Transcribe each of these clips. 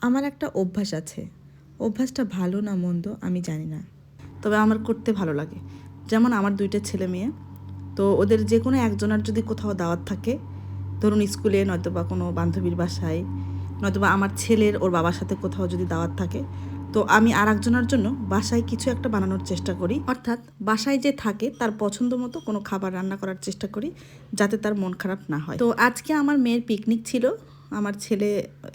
আমার একটা অভ্যাস আছে। অভ্যাসটা ভালো না মন্দ আমি জানি না। তবে আমার করতে ভালো লাগে। যেমন আমার দুইটা ছেলে মেয়ে, তো ওদের যে কোনো একজনের যদি কোথাও দাওয়াত থাকে, ধরুন স্কুলে নয়তো বা কোনো বান্ধবীর বাসায়, নয়তোবা আমার ছেলের ওর বাবার সাথে কোথাও যদি দাওয়াত থাকে, তো আমি আর একজনের জন্য বাসায় কিছু একটা বানানোর চেষ্টা করি। অর্থাৎ বাসায় যে থাকে, তার পছন্দ মতো কোনো খাবার রান্না করার চেষ্টা করি, যাতে তার মন খারাপ না হয়। তো আজকে আমার মেয়ের পিকনিক ছিল আমার ছেলে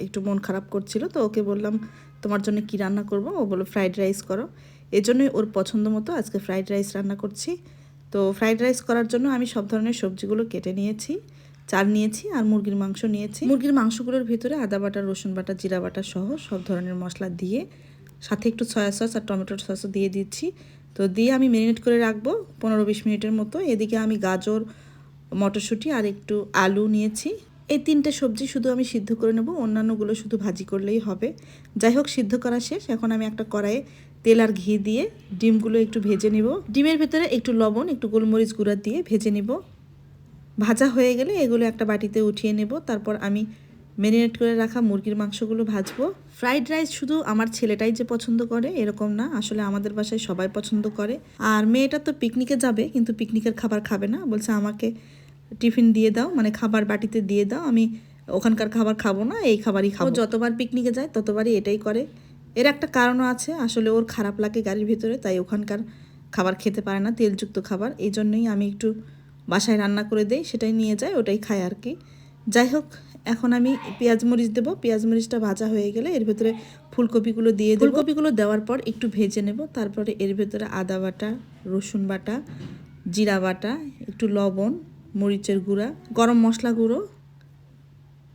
একটু মন খারাপ করছিল, তো ওকে বললাম, তোমার জন্য কি রান্না করব? ও বলল, ফ্রাইড রাইস করো। এজন্যই ওর পছন্দ মতো আজকে ফ্রাইড রাইস রান্না করছি। তো ফ্রাইড রাইস করার জন্য আমি সব ধরনের সবজিগুলো কেটে নিয়েছি, চাল নিয়েছি আর মুরগির মাংস নিয়েছি। মুরগির মাংসগুলোর ভিতরে আদা বাটা, রসুন বাটা, জিরা বাটা সহ সব ধরনের মশলা দিয়ে সাথে একটু সয়া সস আর টমেটোর সসও দিয়ে দিচ্ছি। তো দিয়ে আমি ম্যারিনেট করে রাখব পনেরো বিশ মিনিটের মতো। এদিকে আমি গাজর, মটরশুঁটি আর একটু আলু নিয়েছি। এই তিনটে সবজি শুধু আমি সিদ্ধ করে নেব, অন্যান্যগুলো শুধু ভাজি করলেই হবে। যাই হোক, সিদ্ধ করা শেষ। এখন আমি একটা কড়াইয়ে তেল আর ঘি দিয়ে ডিমগুলো একটু ভেজে নিব। ডিমের ভেতরে একটু লবণ, একটু গোলমরিচ গুঁড়া দিয়ে ভেজে নিব। ভাজা হয়ে গেলে এগুলো একটা বাটিতে উঠিয়ে নেব। তারপর আমি ম্যারিনেট করে রাখা মুরগির মাংসগুলো ভাজবো। ফ্রাইড রাইস শুধু আমার ছেলেটাই যে পছন্দ করে, এরকম না। আসলে আমাদের বাসায় সবাই পছন্দ করে। আর মেয়েটা তো পিকনিকে যাবে, কিন্তু পিকনিকের খাবার খাবে না। বলছে আমাকে টিফিন দিয়ে দাও মানে খাবার বাটিতে দিয়ে দাও আমি ওখানকার খাবার খাব না এই খাবারই খাব। যতবার পিকনিকে যায় ততবারই এটাই করে। এর একটা কারণও আছে আসলে ওর খারাপ লাগে গাড়ির ভিতরে তাই ওখানকার খাবার খেতে পারে না তেলযুক্ত খাবার। এই জন্যই আমি একটু বাসায় রান্না করে দেই সেটাই নিয়ে যায় ওটাই খায় আর কি। যাই হোক এখন আমি পেঁয়াজ মরিচ দেবো। পেঁয়াজ মরিচটা ভাজা হয়ে গেলে এর ভেতরে ফুলকপিগুলো দিয়ে দেবো। ফুলকপিগুলো দেওয়ার পর একটু ভেজে নেব তারপরে এর ভেতরে আদা বাটা রসুন বাটা জিরা বাটা একটু লবণ মরিচের গুঁড়া, গরম মশলা গুঁড়ো,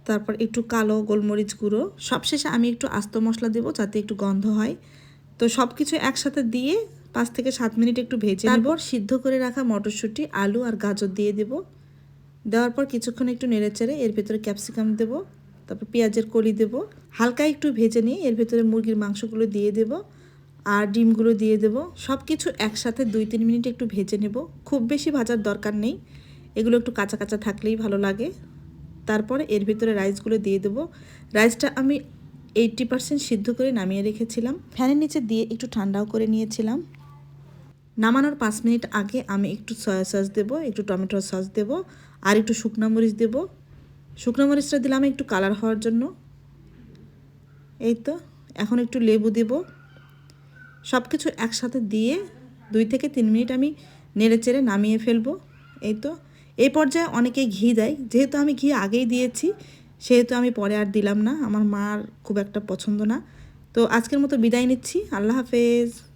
তারপর একটু কালো গোলমরিচ গুঁড়ো। সবশেষে আমি একটু আস্ত মশলা দেবো যাতে একটু গন্ধ হয়। তো সব কিছু একসাথে দিয়ে পাঁচ থেকে সাত মিনিট একটু ভেজে তারপর সিদ্ধ করে রাখা মটরশুঁটি, আলু আর গাজর দিয়ে দেবো। দেওয়ার পর কিছুক্ষণ একটু নেড়েচেড়ে এর ভেতরে ক্যাপসিকাম দেবো। তারপর পেঁয়াজের কলি দেবো। হালকা একটু ভেজে নিয়ে এর ভেতরে মুরগির মাংসগুলো দিয়ে দেবো আর ডিমগুলো দিয়ে দেবো। সব কিছু একসাথে দুই তিন মিনিট একটু ভেজে নেব। খুব বেশি ভাজার দরকার নেই। এগুলো একটু কাঁচা কাঁচা থাকলেই ভালো লাগে। তারপরে এর ভিতরে রাইসগুলো দিয়ে দেবো। রাইসটা আমি এইটটি পার্সেন্ট সিদ্ধ করে নামিয়ে রেখেছিলাম। ফ্যানের নিচে দিয়ে একটু ঠান্ডাও করে নিয়েছিলাম। নামানোর পাঁচ মিনিট আগে আমি একটু সয়া সস দেবো, একটু টমেটো সস দেবো, আর একটু শুকনো মরিচ দেবো। শুকনো মরিচটা দিলাম একটু কালার হওয়ার জন্য। এই তো, এখন একটু লেবু দেব। সব কিছু একসাথে দিয়ে দুই থেকে তিন মিনিট আমি নেড়ে চেড়ে নামিয়ে ফেলব। এই তো এই পর্যায়ে অনেকে ঘি দেয়। যেহেতু আমি ঘি আগেই দিয়েছি, সেহেতু আমি পরে আর দিলাম না। আমার মার খুব একটা পছন্দ না। তো আজকের মতো বিদায় নিচ্ছি। আল্লাহ হাফেজ।